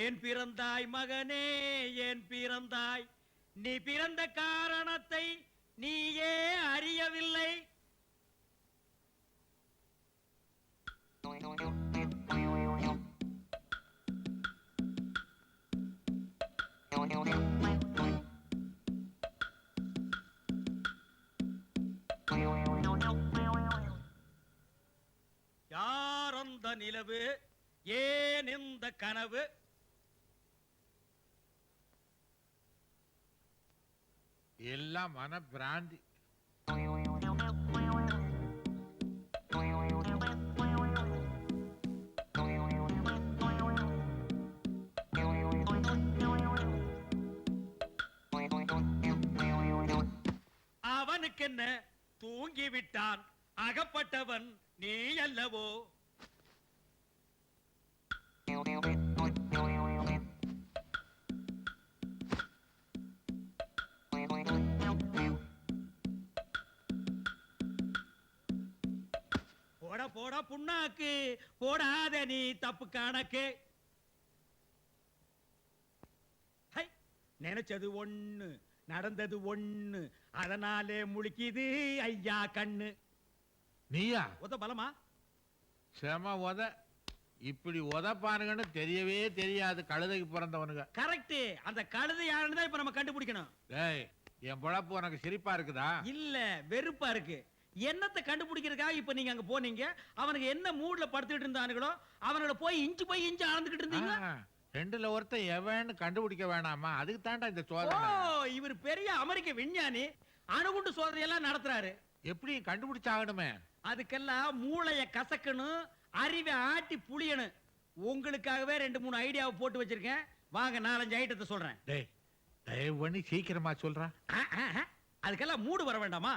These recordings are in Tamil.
ஏன் பிறந்தாய் மகனே ஏன் பிறந்தாய்? நீ பிறந்த காரணத்தை நீயே அறியவில்லை. யார் அந்த நிலவு? ஏன் இந்த கனவு? எல்லாம் மன பிராந்தி அவனுக்கென்ன? தூங்கி விட்டான் அகப்பட்டவன் நீ அல்லவோ? போட புண்ணாக்கு. போடாத நீ தப்பு கணக்கு. நினைச்சது ஒண்ணு நடந்தது ஒண்ணு அதனாலே முழிக்குது ஐயா கண்ணு. நீயா? உத பலமா? செம உத. இப்படி உதப்பானுங்கன்னு தெரியவே தெரியாது கழுதைக்கு பிறந்தவனுங்க. கரெக்ட் அந்த கழுதை யாருன்னு தான் இப்ப நம்ம கண்டுபிடிக்கணும். டேய் என் பொழப்பு உனக்கு சிரிப்பா இருக்குதா? இல்ல வெறுப்பா இருக்கு. என்னத்தை கண்டுபிடிக்கிறதுக்காக இப்ப நீங்க அங்க போனீங்க? அவனுக்கு என்ன மூட்ல படுத்துட்டு இருந்தானுங்களோ அவனோட போய் இன்ச்சு போய் இன்ச்சு அளந்துகிட்டு இருந்தீங்க ரெண்டுல ஒருத்தன் எவன்னு கண்டுபிடிக்க வேணாமா? அதுக்கு தாண்டா இந்த சோதனை. இவர் பெரிய அமெரிக்க விஞ்ஞானி அணுகுண்டு சோதனை எல்லாம் நடத்துறாரு. எப்படி கண்டுபிடிச்சாகணுமே? அதுக்கெல்லாம் மூளைய கசக்கணும் அறிவை ஆட்டி புளியணும். உங்களுக்காகவே ரெண்டு மூணு ஐடியாவை போட்டு வச்சிருக்கேன். வாங்க நாலஞ்சு ஐட்டத்தை சொல்றேன். டேய் தயவு பண்ணி சீக்கிரமா சொல்றா. அதுக்கெல்லாம் மூடு வர வேண்டாமா?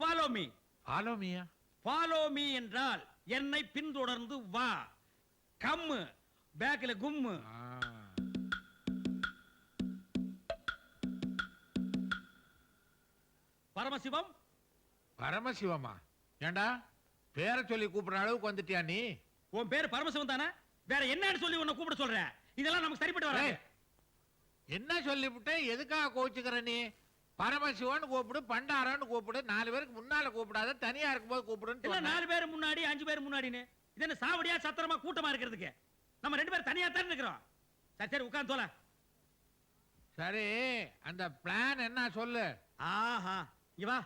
ஃபாலோ மீ ஃபாலோ மீயா ஃபாலோ மீ என்றால் என்னை பின்தொடர்ந்து வா. கம்மு பேக்ல கும்மு. பரமசிவம்? பரமசிவமா? ஏண்டா? பேரை சொல்லி கூப்பிடுற அளவுக்கு வந்துட்டியா நீ? உன் பேர் பரமசிவம் தானே? வேற என்னன்னு சொல்லி உன்னை கூப்பிட சொல்றேன் இதெல்லாம் நமக்கு சரிப்பட்டு டேய், என்ன சொல்லிவிட்டு எதுக்காக கோச்சுக்கிற நீ? பரமசிவன் கூப்பிடு பண்டாரன்னு கூப்பிடு நாலு பேருக்கு முன்னால கூப்பிடாத தனியா இருக்கும்போது இல்ல கூப்பிடுன்னு நாலு பேர் முன்னாடி அஞ்சு பேர் முன்னாடின்னு? இது என்ன சாவடியா சத்திரமா கூட்டமா இருக்கிறதுக்கு? நம்ம ரெண்டு பேரும் தனியா தான் இருக்கிறோம். சரி சரி உட்கார்ந்து தோல. சரி அந்த பிளான் என்ன சொல்லு. ஆஹா இங்க வா.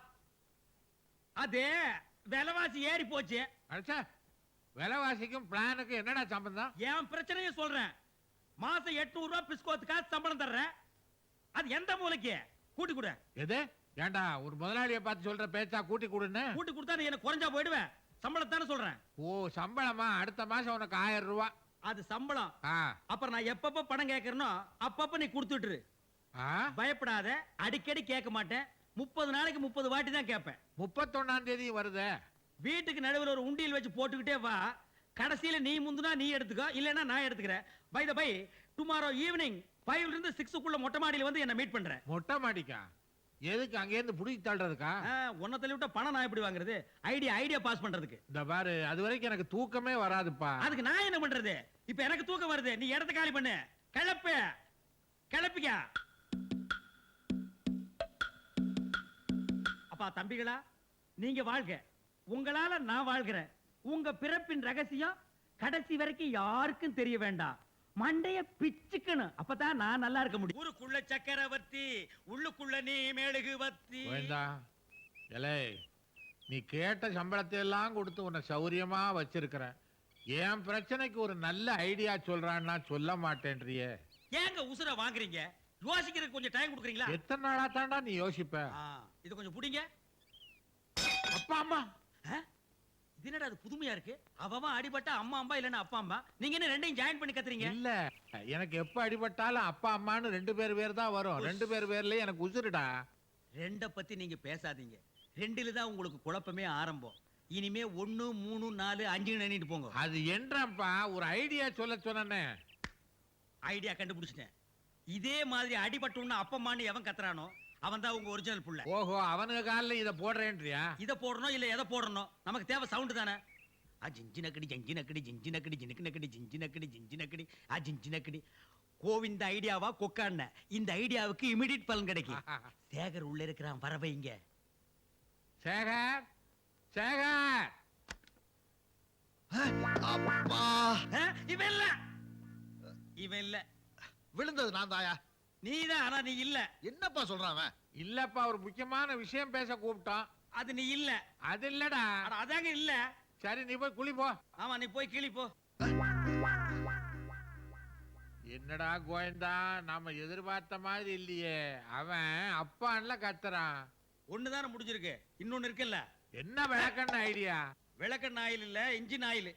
அது விலைவாசி ஏறி போச்சு. அடிச்சா விலைவாசிக்கும் பிளானுக்கும் என்னடா சம்பந்தம்? என் பிரச்சனையை சொல்றேன். மாசம் எட்நூறு ரூபாய் பிஸ்கோத்துக்காக சம்பளம் தர்றேன். அது எந்த மூலைக்கு? கூட்டி கொடு. எது? ஏண்டா ஒரு முதலாளியை பார்த்து சொல்ற பேச்சா கூட்டி கொடுன்னு? கூட்டி கொடுத்தா நீ எனக்கு குறைஞ்சா போயிடுவேன் சம்பளத்தானே சொல்றேன். ஓ சம்பளமா? அடுத்த மாசம் உனக்கு ஆயிரம் ரூபாய் அது சம்பளம். அப்புறம் நான் எப்பப்ப பணம் கேட்கறனோ அப்பப்ப நீ கொடுத்துட்டுரு. பயப்படாத. அடிக்கடி கேட்க மாட்டேன். முப்பது நாளைக்கு முப்பது வாட்டி தான் கேட்பேன். முப்பத்தொன்னாம் தேதி வருதே. வீட்டுக்கு நடுவில் ஒரு உண்டியல் வச்சு போட்டுக்கிட்டே வா. கடைசியில நீ முந்துனா நீ எடுத்துக்கோ. இல்லைன்னா நான் எடுத்துக்கிறேன். By the by tomorrow evening ஃபைவ்ல இருந்து சிக்ஸுக்குள்ள மொட்டை மாடியில வந்து என்ன மீட் பண்றேன் மொட்டை மாடிக்கா? எதுக்கு அங்கேருந்து புடிச்சு தள்ளுறதுக்கா? உன்னை தள்ளி விட்டா பணம் நான் எப்படி வாங்குறது? ஐடியா ஐடியா பாஸ் பண்றதுக்கு. இந்த பாரு அது வரைக்கும் எனக்கு தூக்கமே வராதுப்பா. அதுக்கு நான் என்ன பண்றது? இப்ப எனக்கு தூக்கம் வருது. நீ இடத்த காலி பண்ணு. கிளப்பு. கிளப்பிக்க. அப்பா தம்பிகளா நீங்க வாழ்க. உங்களால நான் வாழ்கிறேன். உங்க பிறப்பின் ரகசியம் கடைசி வரைக்கும் யாருக்கும் தெரிய வேண்டாம். மண்டைய பிச்சுக்கணும் அப்பதான் நான் நல்லா இருக்க முடியும். ஊருக்குள்ள சக்கரவர்த்தி உள்ளுக்குள்ள நீ மேழுகு வத்தி வேண்டா எலே நீ கேட்ட சம்பளத்தை எல்லாம் கொடுத்து உன்னை சௌரியமா வச்சிருக்கிறேன் என் பிரச்சனைக்கு ஒரு நல்ல ஐடியா சொல்றான்னா சொல்ல மாட்டேன்றியே. ஏங்க உசுர வாங்குறீங்க? யோசிக்கிறதுக்கு கொஞ்சம் டைம் கொடுக்குறீங்களா? எத்தனை நாளா தாண்டா நீ யோசிப்ப? இது கொஞ்சம் புடிங்க. அப்பா அம்மா. என்னடா அது புதுமையா இருக்கு? அவன் அடிபட்டா அம்மா அம்மா இல்லன்னா அப்பா அம்மா? நீங்க என்ன ரெண்டையும் ஜாயின் பண்ணி கத்துறீங்க? இல்ல எனக்கு எப்ப அடிபட்டாலும் அப்பா அம்மான்னு ரெண்டு பேர் பேர் தான் வரும். ரெண்டு பேர் பேர்லயே எனக்கு உசுருடா. ரெண்ட பத்தி நீங்க பேசாதீங்க. ரெண்டுல தான் உங்களுக்கு குழப்பமே ஆரம்பம். இனிமே ஒண்ணு மூணு நாலு அஞ்சு எண்ணிட்டு போங்க. அது என்றப்பா ஒரு ஐடியா சொல்ல சொன்னே ஐடியா கண்டுபிடிச்சிட்டேன். இதே மாதிரி அடிபட்டோம்னு அப்பம்மான்னு எவன் கத்துறானோ அவன் தான் உங்க ஒரிஜினல் புள்ள. ஓஹோ அவனுங்க காலில் இதை போடுறேன்றியா? இத போடணும் இல்ல எதை போடணும்? நமக்கு தேவை சவுண்ட் தானே. ஆ ஜிஞ்சி நக்கடி ஜஞ்சி நக்கடி ஜிஞ்சி நக்கடி ஜினுக்கு நக்கடி ஜிஞ்சி நக்கடி ஜிஞ்சி நக்கடி ஆ ஜிஞ்சி நக்கடி கோவிந்த ஐடியாவா கொக்கான இந்த ஐடியாவுக்கு இமிடியட் பலன் கிடைக்கும். சேகர் உள்ள இருக்கிறான் வர வைங்க. சேகர் சேகர்! அப்பா! இவன் இல்ல. இவன் இல்ல. விழுந்தது நான் தாயா? நீதான் ஆனா நீ இல்ல. என்னப்பா சொல்றான் அவன்? இல்லப்பா ஒரு முக்கியமான விஷயம் பேச கூப்பிட்டோம் அது நீ இல்ல. அது இல்லடா. அட, அதாங்க இல்ல. சரி நீ போய் குளி போ ஆமா நீ போய் கிளி போ. என்னடா கோயந்தா நாம எதிர்பார்த்த மாதிரி இல்லையே. அவன் அப்பான்ல கத்துறான். ஒண்ணுதானே முடிஞ்சிருக்கு. இன்னொன்னு இருக்குல்ல. என்ன விளக்கண்ண ஐடியா? விளக்கெண்ணெய் ஆயில் இல்ல இன்ஜின் ஆயில்.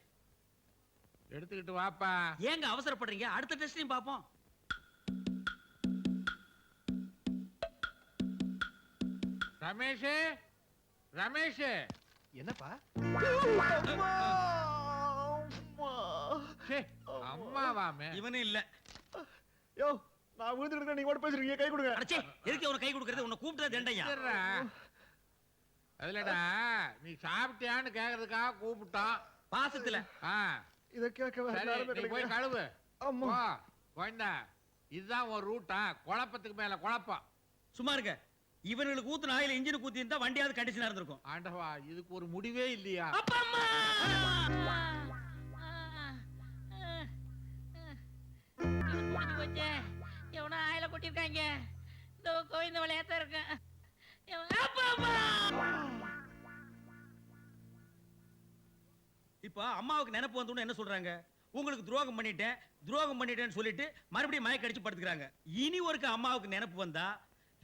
எடுத்துக்கிட்டு வாப்பா. ஏங்க அவசரப்படுறீங்க? அடுத்த டெஸ்டையும் பாப்போம். ரமேஷ் ரமேஷ். என்னப்பா? அம்மாவாமே. இவனும் இல்ல. யோ நான் விழுந்துருக்கேன் நீங்க மட்டும் பேசுறீங்க கை கொடுங்க. அடச்சே எதுக்கு அவன கை கொடுக்கறது? உன்னை கூப்பிட்டது தண்டையா. அதுலடா நீ சாப்பிட்டியான்னு கேக்குறதுக்காக கூப்பிட்டான். பாசத்துல. இத கேட்க போய். கழுவு. அம்மா. கோயந்தா. இதுதான் ஒரு ரூட்டா குழப்பத்துக்கு மேல குழப்பம். சும்மா இருக்க. இவனுக்கு ஊத்துன ஆயில் இன்ஜின் ஊத்தி இருந்தா வண்டியாவது கண்டிஷனா இருந்திருக்கும். ஆண்டவா இதுக்கு ஒரு முடிவே இல்லையா? அப்பா அம்மா! எவனோ ஆயில கொட்டிருக்காங்க இந்த கோவிந்த விளையாட்டா இருக்கேன். இப்ப அம்மாவுக்கு நினைப்பு வந்தோன்னு என்ன சொல்றாங்க? உங்களுக்கு துரோகம் பண்ணிட்டேன் துரோகம் பண்ணிட்டேன்னு சொல்லிட்டு மறுபடியும் மயக்க அடிச்சு படுத்துக்கிறாங்க. இனி ஒருக்க அம்மாவுக்கு நினைப்பு வந்தா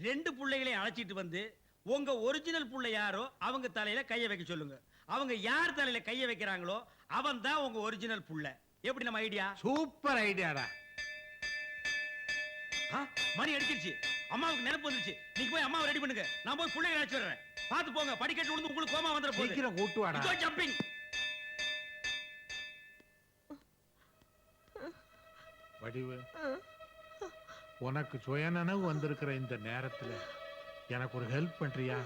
ரெண்டு பிள்ளைகளையும் அழைச்சிட்டு வந்து உங்க ஒரிஜினல் புள்ள யாரோ அவங்க தலையில கைய வைக்க சொல்லுங்க. அவங்க யார் தலையில கைய வைக்கிறாங்களோ அவன் தான் உங்க ஒரிஜினல் புள்ள. எப்படி நம்ம ஐடியா சூப்பர் ஐடியாடா மணி அடிச்சிருச்சு. அம்மாவுக்கு நினைப்பு வந்துருச்சு. நீங்க போய் அம்மாவை ரெடி பண்ணுங்க. நான் போய் பிள்ளைகளை அழைச்சு வர்றேன். பார்த்து போங்க படிக்கட்டு விழுந்து உங்களுக்கு கோமா வந்துட போகுது. கூட்டு வாடா இதோ ஜம்பிங் வடிவு. உனக்கு சுயநனவு வந்திருக்கிற இந்த நேரத்துல எனக்கு ஒரு ஹெல்ப் பண்றியா?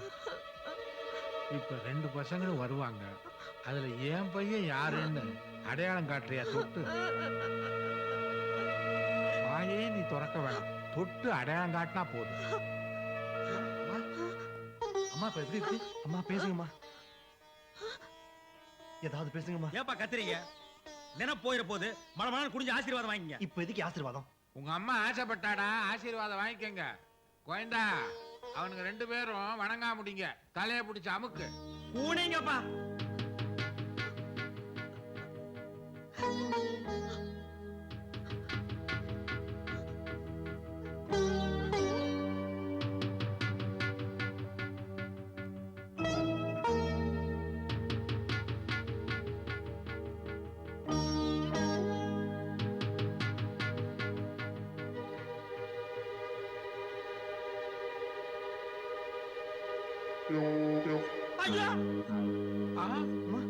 இப்ப ரெண்டு பசங்களும் வருவாங்க. அதுல என் பையன் யாருன்னு அடையாளம் காட்டுறியா தொட்டு? வாயே நீ திறக்க வேணாம். தொட்டு அடையாளம் காட்டினா போதும். அம்மா இப்ப எப்படி இருக்கு? அம்மா பேசுங்கம்மா. ஏதாவது பேசுங்கம்மா. ஏப்பா கத்துறீங்க? நினைப்பு போயிட போது மழை குடிஞ்சு ஆசீர்வாதம் வாங்கிங்க. இப்ப எதுக்கு ஆசீர்வாதம்? உங்க அம்மா ஆசைப்பட்டாடா ஆசீர்வாதம் வாங்கிக்கங்க. கோயந்தா அவனுங்க ரெண்டு பேரும் வணங்கா முடிங்க. தலையை பிடிச்ச அமுக்கு. பூனைங்கப்பா ஐயா! ஆஹா அம்மா.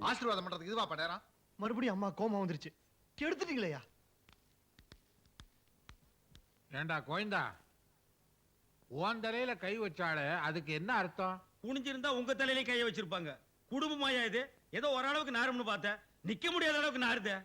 ஆசீர்வாதம் பண்றதுக்கு இதுவா நேரம். மறுபடியும் அம்மா கோமா வந்துருச்சு. கெடுத்துட்டீங்களேயா? ஏண்டா கோயந்தா? உன் தலையில கை வச்சாலே அதுக்கு என்ன அர்த்தம்? குனிஞ்சிருந்தா உங்க தலையிலே கைய வச்சிருப்பாங்க. குடும்பமாயா இது? ஏதோ ஓரளவுக்கு நாரும்னு பார்த்தேன் நிக்க முடியாத அளவுக்கு நாருதே